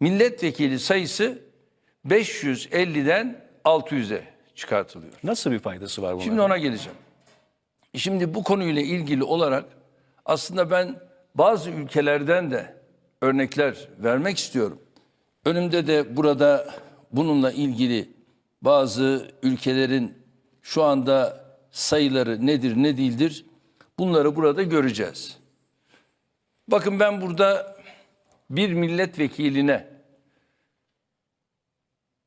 milletvekili sayısı 550'den 600'e çıkartılıyor. Nasıl bir faydası var bunun? Şimdi ona geleceğim. Şimdi bu konuyla ilgili olarak aslında ben bazı ülkelerden de örnekler vermek istiyorum. Önümde de burada bununla ilgili bazı ülkelerin şu anda sayıları nedir ne değildir bunları burada göreceğiz. Bakın ben burada bir milletvekiline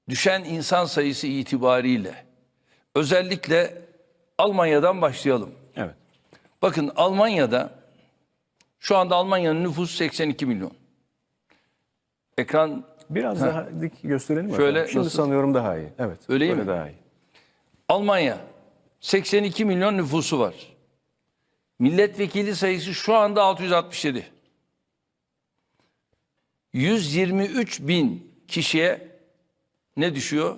düşen insan sayısı itibariyle özellikle Almanya'dan başlayalım. Evet. Bakın Almanya'da şu anda Almanya'nın nüfusu 82 milyon. Ekran Biraz daha dik gösterelim mi? Şöyle, efendim? Şimdi nasıl? sanıyorum daha iyi. Evet. Öyle iyi böyle mi? daha iyi. Almanya 82 milyon nüfusu var. Milletvekili sayısı şu anda 667. 123 bin kişiye ne düşüyor?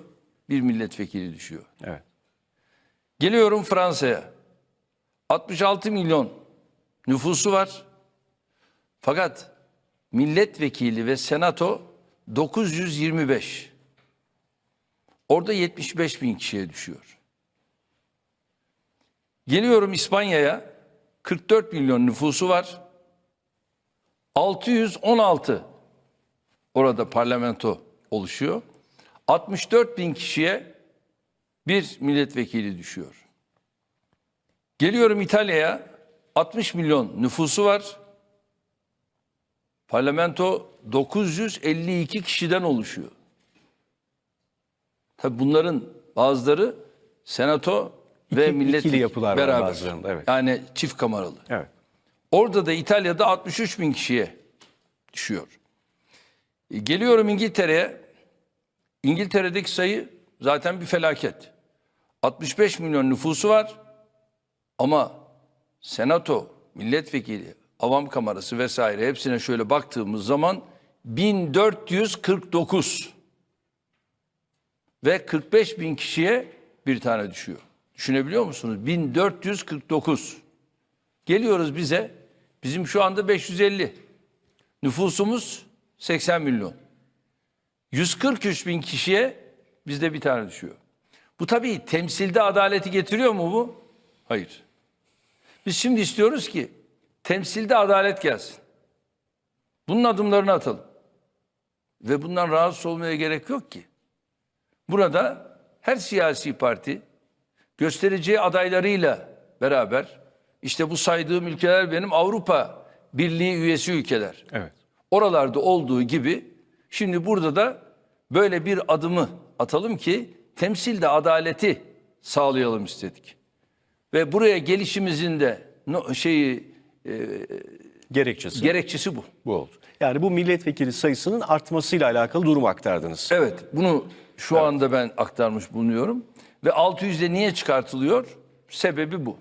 Bir milletvekili düşüyor. Evet. Geliyorum Fransa'ya. 66 milyon nüfusu var. Fakat milletvekili ve senato 925. Orada 75 bin kişiye düşüyor. Geliyorum İspanya'ya. 44 milyon nüfusu var. 616 orada parlamento oluşuyor. 64 bin kişiye bir milletvekili düşüyor. Geliyorum İtalya'ya 60 milyon nüfusu var. Parlamento 952 kişiden oluşuyor. Tabii bunların bazıları senato ve milletvekili yapılar beraber. bazılarında, evet. Yani çift kameralı. Evet. Orada da İtalya'da 63 bin kişiye düşüyor. E, Geliyorum İngiltere'ye. İngiltere'deki sayı zaten bir felaket. 65 milyon nüfusu var ama senato, milletvekili, avam kamerası vesaire hepsine şöyle baktığımız zaman 1449 ve 45 bin kişiye bir tane düşüyor. Düşünebiliyor musunuz? 1449. Geliyoruz bize. Bizim şu anda 550. Nüfusumuz 80 milyon. 143 bin kişiye bizde bir tane düşüyor. Bu tabii temsilde adaleti getiriyor mu bu? Hayır. Biz şimdi istiyoruz ki temsilde adalet gelsin. Bunun adımlarını atalım. Ve bundan rahatsız olmaya gerek yok ki. Burada her siyasi parti göstereceği adaylarıyla beraber işte bu saydığım ülkeler benim Avrupa Birliği üyesi ülkeler. Evet. Oralarda olduğu gibi şimdi burada da böyle bir adımı atalım ki temsilde adaleti sağlayalım istedik. Ve buraya gelişimizin de no- şeyi Gerekçesi gerekçesi bu. bu oldu. Yani bu milletvekili sayısının artmasıyla alakalı durum aktardınız. Evet, bunu şu anda ben aktarmış bulunuyorum ve 600'e niye çıkartılıyor? Sebebi bu.